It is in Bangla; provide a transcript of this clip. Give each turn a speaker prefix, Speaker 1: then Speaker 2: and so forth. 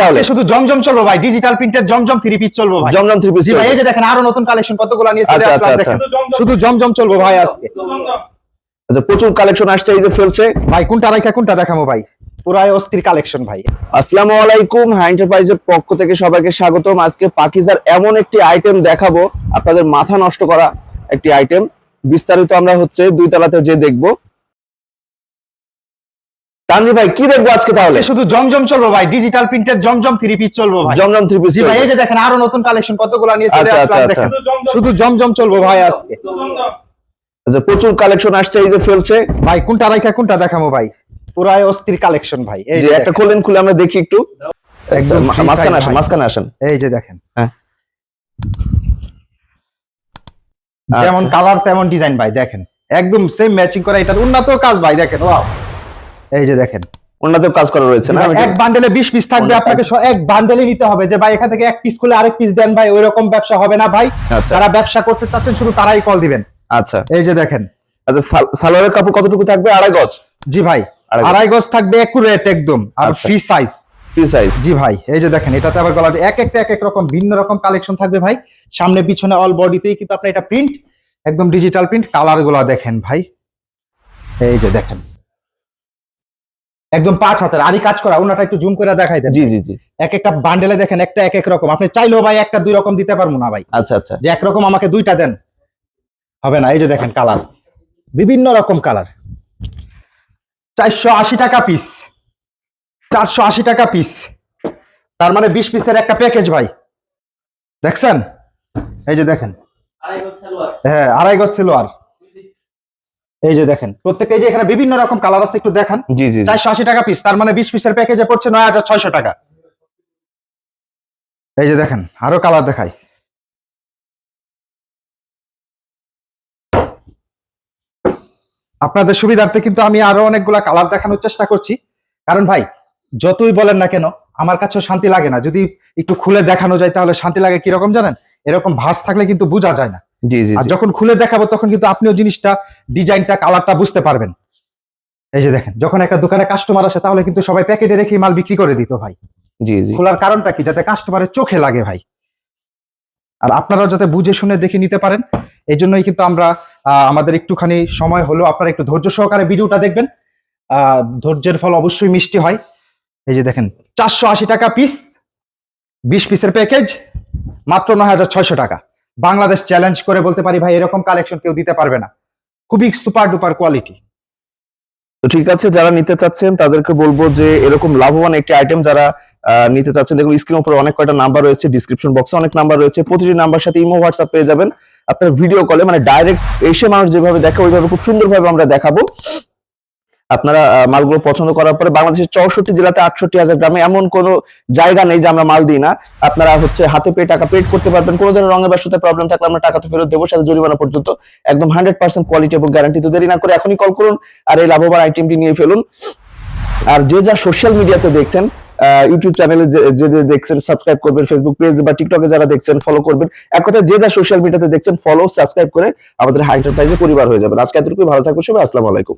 Speaker 1: তাহলে?
Speaker 2: শুধু জমজম চলবো ভাই ডিজিটাল প্রিন্টের জমজম থ্রি পিস চলবো ভাই।
Speaker 1: জমজম থ্রি পিস
Speaker 2: ভাই এই যে দেখেন আরও নতুন কালেকশন কতগুলো নিয়ে চলে
Speaker 1: আচ্ছা,
Speaker 2: আসলাম
Speaker 1: আচ্ছা,
Speaker 2: দেখেন। শুধু জমজম। চলবো ভাই আজকে।
Speaker 1: আচ্ছা প্রচুর কালেকশন আসছে এই যে ফেলছে।
Speaker 2: ভাই কোনটা রাখা কোনটা দেখাবো ভাই? পুরাই অস্থির কালেকশন ভাই।
Speaker 1: আসসালামু আলাইকুম হাই এন্টারপ্রাইজের পক্ষ থেকে সবাইকে স্বাগতম। আজকে পাকিজার এমন একটি আইটেম দেখাবো আপনাদের মাথা নষ্ট করা একটি আইটেম বিস্তারিত আমরা হচ্ছে দুই তলাতে যে দেখব। তানজি ভাই কি দেখব আজকে তাহলে?
Speaker 2: শুধু জমজম চলবো ভাই ডিজিটাল প্রিন্টের জমজম থ্রি পিস চলবো ভাই।
Speaker 1: জমজম থ্রি পিস
Speaker 2: ভাই এই যে দেখেন আরও নতুন কালেকশন কতগুলো নিয়ে চলে
Speaker 1: আচ্ছা,
Speaker 2: আসলাম
Speaker 1: আচ্ছা,
Speaker 2: দেখেন। শুধু জমজম চলবো ভাই আজকে।
Speaker 1: আচ্ছা প্রচুর কালেকশন আসছে এই যে ফেলছে।
Speaker 2: ভাই কোনটা রাখা কোনটা দেখাবো ভাই? পুরাই অস্থির কালেকশন ভাই এই
Speaker 1: যে একটা। খোলেন খুলে আমরা দেখি একটু।
Speaker 2: একদম
Speaker 1: মা- মাঝখানে
Speaker 2: size
Speaker 1: আসেন
Speaker 2: ভাই।
Speaker 1: মাঝখানে আসেন।
Speaker 2: এই যে দেখেন।
Speaker 1: হ্যাঁ।
Speaker 2: যেমন
Speaker 1: আচ্ছা।
Speaker 2: কালার তেমন ডিজাইন ভাই দেখেন। একদম সেম ম্যাচিং করা এটার উন্নত কাজ ভাই দেখেন ওয়াও এই যে দেখেন।
Speaker 1: ওনাতেও কাজ করা রয়েছে না?
Speaker 2: এক বান্ডেলে বিশ পিস থাকবে আপনাকে এক বান্ডেলে নিতে হবে যে ভাই এখান থেকে এক পিস খুলে আরেক পিস দেন ভাই ওই রকম ব্যবসা হবে না ভাই।
Speaker 1: আচ্ছা।
Speaker 2: যারা ব্যবসা করতে চাচ্ছেন শুধু তারাই কল দিবেন।
Speaker 1: আচ্ছা।
Speaker 2: এই যে দেখেন।
Speaker 1: আচ্ছা সালোয়ারের কাপড় কতটুকু থাকবে? আড়াই গজ?
Speaker 2: জি ভাই।
Speaker 1: আড়াই গজ।
Speaker 2: থাকবে একুরেট একদম আর
Speaker 1: আচ্ছা।
Speaker 2: ফ্রি সাইজ
Speaker 1: ফ্রি সাইজ
Speaker 2: জি ভাই। এই যে দেখেন এটাতে আবার এক একটা এক এক রকম ভিন্ন রকম কালেকশন থাকবে ভাই। সামনে পিছনে অল বডিতেই কিন্তু আপনার এটা প্রিন্ট একদম ডিজিটাল প্রিন্ট কালারগুলা দেখেন ভাই। এই যে দেখেন। একদম পাঁচ হাতের আরই কাজ করা ওনাটা একটু জুম করে দেখাই দেন।
Speaker 1: জি জি জি।
Speaker 2: এক একটা বান্ডেলে দেখেন একটা এক এক রকম। আপনি চাইলেও ভাই একটা দুই রকম দিতে পারব না ভাই।
Speaker 1: আচ্ছা আচ্ছা।
Speaker 2: যে একরকম আমাকে দুইটা দেন হবে না। এই যে দেখেন কালার বিভিন্ন রকম কালার চারশো আশি টাকা পিস চারশো আশি টাকা পিস তার মানে বিশ পিসের একটা প্যাকেজ ভাই। দেখছেন? এই যে দেখেন। হ্যাঁ আড়াই গজ সিলোয়ার। এই যে দেখেন প্রত্যেকটা এই যে এখানে বিভিন্ন রকম কালার আছে একটু দেখান।
Speaker 1: জি জি।
Speaker 2: চারশো আশি টাকা পিস তার মানে বিশ পিসের প্যাকেজে পড়ছে নয় হাজার ছয়শো টাকা। এই যে দেখেন আরও কালার দেখাই। আপনাদের সুবিধার্থে কিন্তু আমি আরও অনেকগুলা কালার দেখানোর চেষ্টা করছি। কারণ ভাই যতই বলেন না কেন আমার কাছেও শান্তি লাগে না। যদি একটু খুলে দেখানো যায় তাহলে শান্তি লাগে কীরকম জানেন? এরকম ভাস থাকলে কিন্তু বোঝা যায় না।
Speaker 1: জি জি
Speaker 2: আর যখন খুলে দেখাবো তখন কিন্তু আপনিও জিনিসটা ডিজাইনটা কালারটা বুঝতে পারবেন। এই যে দেখেন যখন একটা দোকানে কাস্টমার আসে তাহলে কিন্তু সবাই প্যাকেটে রেখে মাল বিক্রি করে দিত ভাই।
Speaker 1: জি জি।
Speaker 2: খোলার কারণটা কি? যাতে কাস্টমারের চোখে লাগে ভাই। আর আপনারাও যাতে বুঝে শুনে দেখে নিতে পারেন। এই জন্যই কিন্তু আমরা আমাদের একটুখানি সময় হলো। আপনারা একটু ধৈর্য সহকারে ভিডিওটা দেখবেন। আহ, ধৈর্যের ফল অবশ্যই মিষ্টি হয়। এই যে দেখেন চারশো আশি টাকা পিস বিশ পিসের প্যাকেজ মাত্র নয় হাজার ছয়শো টাকা। বাংলাদেশ চ্যালেঞ্জ করে বলতে পারি, ভাই, এরকম কালেকশন কেউ দিতে পারবে না। খুবই সুপার ডুপার কোয়ালিটি
Speaker 1: তো ঠিক আছে, যারা নিতে চাচ্ছেন, তাদেরকে বলব যে এরকম লাভবান একটি আইটেম যারা নিতে চাচ্ছেন, দেখুন স্ক্রিন উপরে অনেক কয়টা নাম্বার রয়েছে ডিসক্রিপশন বক্সে অনেক নাম্বার রয়েছে, প্রতিটি নাম্বার সাথে ইমো হোয়াটসঅ্যাপ পেয়ে যাবেন। আপনার ভিডিও কলে মানে ডাইরেক্ট এসে মানুষ যেভাবে দেখে, ওইভাবে খুব সুন্দরভাবে আমরা দেখাবো। আপনারা মালগুলো পছন্দ করার পরে বাংলাদেশের চৌষট্টি জেলাতে আটষট্টি হাজার গ্রামে এমন কোনো জায়গা নেই যে আমরা মাল দিই না। আপনারা হচ্ছে হাতে পেয়ে টাকা পেড করতে পারবেন। কোনো ধরনের রঙের ব্যবসাতে প্রবলেম থাকলে আমরা টাকা তো ফেরত দেবো, সাথে জরিমানা পর্যন্ত। একদম হান্ড্রেড পার্সেন্ট কোয়ালিটি এবং গ্যারান্টি তো দেরি না করে এখনই কল করুন আর এই লাভবান আইটেমটি নিয়ে ফেলুন। আর যে যা সোশ্যাল মিডিয়াতে দেখছেন ইউটিউব চ্যানেলে যে যে দেখছেন সাবস্ক্রাইব করবেন ফেসবুক পেজ বা টিকটকে যারা দেখছেন ফলো করবেন। এক কথা যে যা সোশ্যাল মিডিয়াতে দেখছেন ফলো সাবস্ক্রাইব করে আমাদের হাই এন্টারপ্রাইজে পরিবার হয়ে যাবেন। আজকে এতটুকুই, ভালো থাকবে সবাই, আসসালামু আলাইকুম।